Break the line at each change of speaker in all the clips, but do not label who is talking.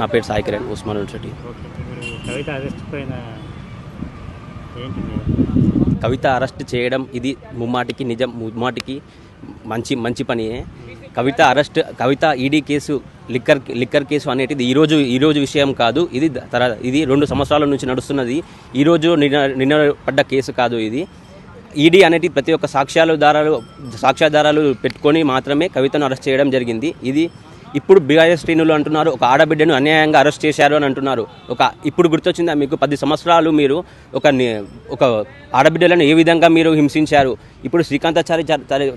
నా పేరు Sai Kiran Osman university.
Kavitha arrest
చేయడం ఇది ముమ్మాటికి నిజం ముమ్మాటికి మంచి మంచి పనియే. Kavitha arrest Kavitha ED case liquor liquor case అనేటిది ఈరోజు ఈరోజు విషయం కాదు. ఇది తర ఇది రెండు సంవత్సరాల నుంచి నడుస్తున్నది. ఈరోజు నిన్న నిన్న పడ్డ కేసు కాదు ఇది. ఈడీ అనేది ప్రతి ఒక్క సాక్ష్యాలు దారాలు సాక్ష్యాధారాలు పెట్టుకొని మాత్రమే కవితను అరెస్ట్ చేయడం జరిగింది. ఇది ఇప్పుడు బీఆర్ఎస్ శ్రేణులు అంటున్నారు ఒక ఆడబిడ్డను అన్యాయంగా అరెస్ట్ చేశారు అని అంటున్నారు. ఒక ఇప్పుడు గుర్తొచ్చిందా మీకు? పది సంవత్సరాలు మీరు ఒక ఒక ఆడబిడ్డలను ఏ విధంగా మీరు హింసించారు? ఇప్పుడు శ్రీకాంతాచారి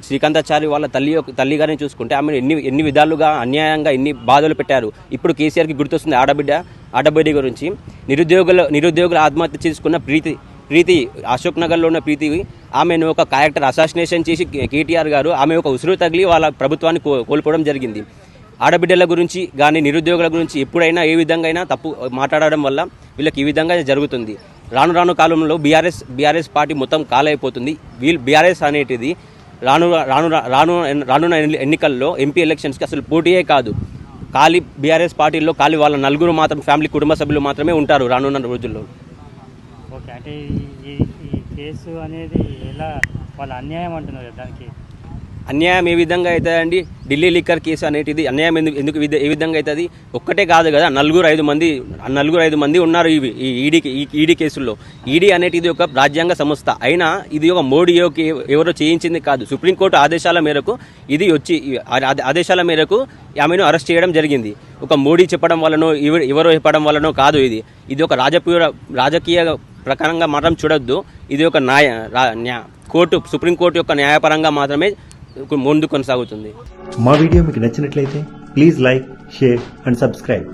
శ్రీకాంతాచారి వాళ్ళ తల్లి తల్లి గారిని చూసుకుంటే ఆమె ఎన్ని ఎన్ని విధాలుగా అన్యాయంగా ఎన్ని బాధలు పెట్టారు? ఇప్పుడు కేసీఆర్కి గుర్తొస్తుంది ఆడబిడ్డ ఆడబిడ్డ గురించి. నిరుద్యోగుల నిరుద్యోగుల ఆత్మహత్య చేసుకున్న ప్రీతి ప్రీతి అశోక్ నగర్లో ఉన్న ప్రీతి ఆమెను ఒక క్యారెక్టర్ అసాసినేషన్ చేసి కేటీఆర్ గారు ఆమె ఒక ఉసురు తగిలి వాళ్ళ ప్రభుత్వాన్ని కోల్పోవడం జరిగింది. ఆడబిడ్డల గురించి కానీ నిరుద్యోగుల గురించి ఎప్పుడైనా ఏ విధంగా అయినా తప్పు మాట్లాడడం వల్ల వీళ్ళకి ఈ విధంగా జరుగుతుంది. రాను రాను కాలంలో బీఆర్ఎస్ బీఆర్ఎస్ పార్టీ మొత్తం కాలైపోతుంది. వీళ్ళు బీఆర్ఎస్ అనేటిది రాను రాను రాను రానున్న ఎన్నికల్లో ఎంపీ ఎలక్షన్స్కి అసలు పోటీయే కాదు. ఖాళీ బీఆర్ఎస్ పార్టీలో ఖాళీ వాళ్ళ నలుగురు మాత్రం ఫ్యామిలీ కుటుంబ సభ్యులు మాత్రమే ఉంటారు రానున్న రోజుల్లో.
ఓకే అంటే ఈ- కేసు అనేది ఎలా వాళ్ళ అన్యాయం అంటున్నారు దానికి?
అన్యాయం ఏ విధంగా అవుతుందండి? ఢిల్లీ లిక్కర్ కేసు అనేటిది అన్యాయం ఎందుకు ఎందుకు ఏ విధంగా అవుతుంది? ఒక్కటే కాదు కదా నలుగురు ఐదు మంది నలుగురు ఐదు మంది ఉన్నారు ఇవి ఈ ఈడీ ఈ ఈడీ కేసుల్లో. ఈడీ అనేటిది ఒక రాజ్యాంగ సంస్థ. అయినా ఇది ఒక మోడీ యొక్క ఎవరో చేయించింది కాదు. సుప్రీంకోర్టు ఆదేశాల మేరకు ఇది వచ్చి ఆదేశాల మేరకు ఆమెను అరెస్ట్ చేయడం జరిగింది. ఒక మోడీ చెప్పడం వలనో ఎవరో చెప్పడం వలనో కాదు ఇది. ఇది ఒక రాజకీయ రాజకీయ ప్రకారంగా మాత్రం చూడొద్దు. ఇది ఒక న్యాయ కోర్టు సుప్రీంకోర్టు యొక్క న్యాయపరంగా మాత్రమే ముందు కొనసాగుతుంది.
మా వీడియో మీకు నచ్చినట్లయితే please like share and subscribe.